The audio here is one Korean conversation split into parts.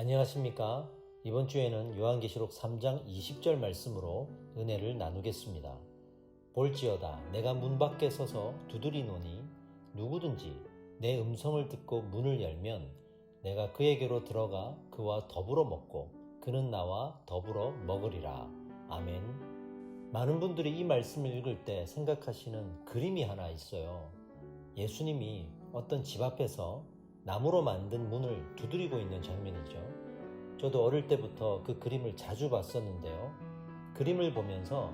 안녕하십니까? 이번 주에는 요한계시록 3장 20절 말씀으로 은혜를 나누겠습니다. 볼지어다 내가 문 밖에 서서 두드리노니 누구든지 내 음성을 듣고 문을 열면 내가 그에게로 들어가 그와 더불어 먹고 그는 나와 더불어 먹으리라. 아멘. 많은 분들이 이 말씀을 읽을 때 생각하시는 그림이 하나 있어요. 예수님이 어떤 집 앞에서 나무로 만든 문을 두드리고 있는 장면이죠. 저도 어릴 때부터 그 그림을 자주 봤었는데요. 그림을 보면서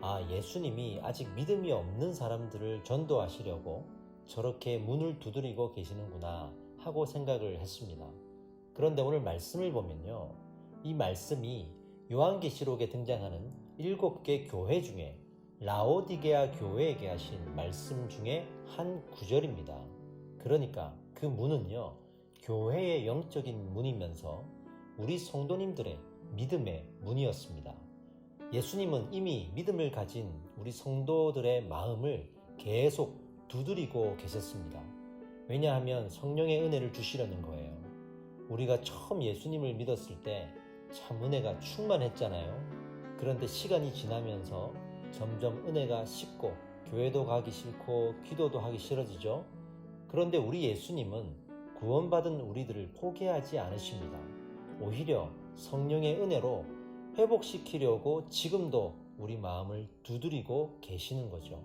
아, 예수님이 아직 믿음이 없는 사람들을 전도하시려고 저렇게 문을 두드리고 계시는구나 하고 생각을 했습니다. 그런데 오늘 말씀을 보면요. 이 말씀이 요한계시록에 등장하는 일곱 개 교회 중에 라오디게아 교회에게 하신 말씀 중에 한 구절입니다. 그러니까 그 문은요, 교회의 영적인 문이면서 우리 성도님들의 믿음의 문이었습니다. 예수님은 이미 믿음을 가진 우리 성도들의 마음을 계속 두드리고 계셨습니다. 왜냐하면 성령의 은혜를 주시려는 거예요. 우리가 처음 예수님을 믿었을 때 참 은혜가 충만했잖아요. 그런데 시간이 지나면서 점점 은혜가 식고 교회도 가기 싫고 기도도 하기 싫어지죠. 그런데 우리 예수님은 구원받은 우리들을 포기하지 않으십니다. 오히려 성령의 은혜로 회복시키려고 지금도 우리 마음을 두드리고 계시는 거죠.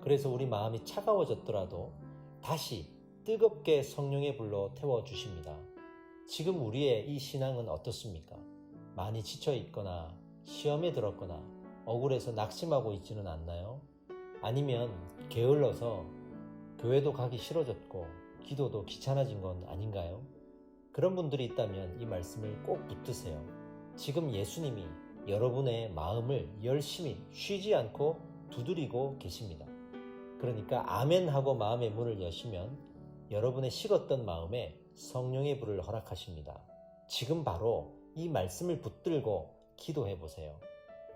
그래서 우리 마음이 차가워졌더라도 다시 뜨겁게 성령의 불로 태워주십니다. 지금 우리의 이 신앙은 어떻습니까? 많이 지쳐 있거나 시험에 들었거나 억울해서 낙심하고 있지는 않나요? 아니면 게을러서 교회도 가기 싫어졌고 기도도 귀찮아진 건 아닌가요? 그런 분들이 있다면 이 말씀을 꼭 붙드세요. 지금 예수님이 여러분의 마음을 열심히 쉬지 않고 두드리고 계십니다. 그러니까 아멘 하고 마음의 문을 여시면 여러분의 식었던 마음에 성령의 불을 허락하십니다. 지금 바로 이 말씀을 붙들고 기도해 보세요.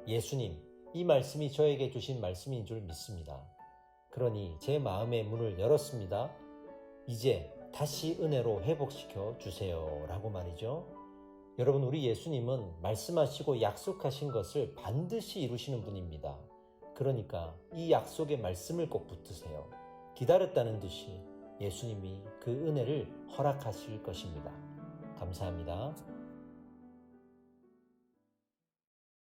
예수님, 이 말씀이 저에게 주신 말씀인 줄 믿습니다. 그러니 제 마음의 문을 열었습니다. 이제 다시 은혜로 회복시켜 주세요. 라고 말이죠. 여러분, 우리 예수님은 말씀하시고 약속하신 것을 반드시 이루시는 분입니다. 그러니까 이 약속의 말씀을 꼭 붙드세요. 기다렸다는 듯이 예수님이 그 은혜를 허락하실 것입니다. 감사합니다.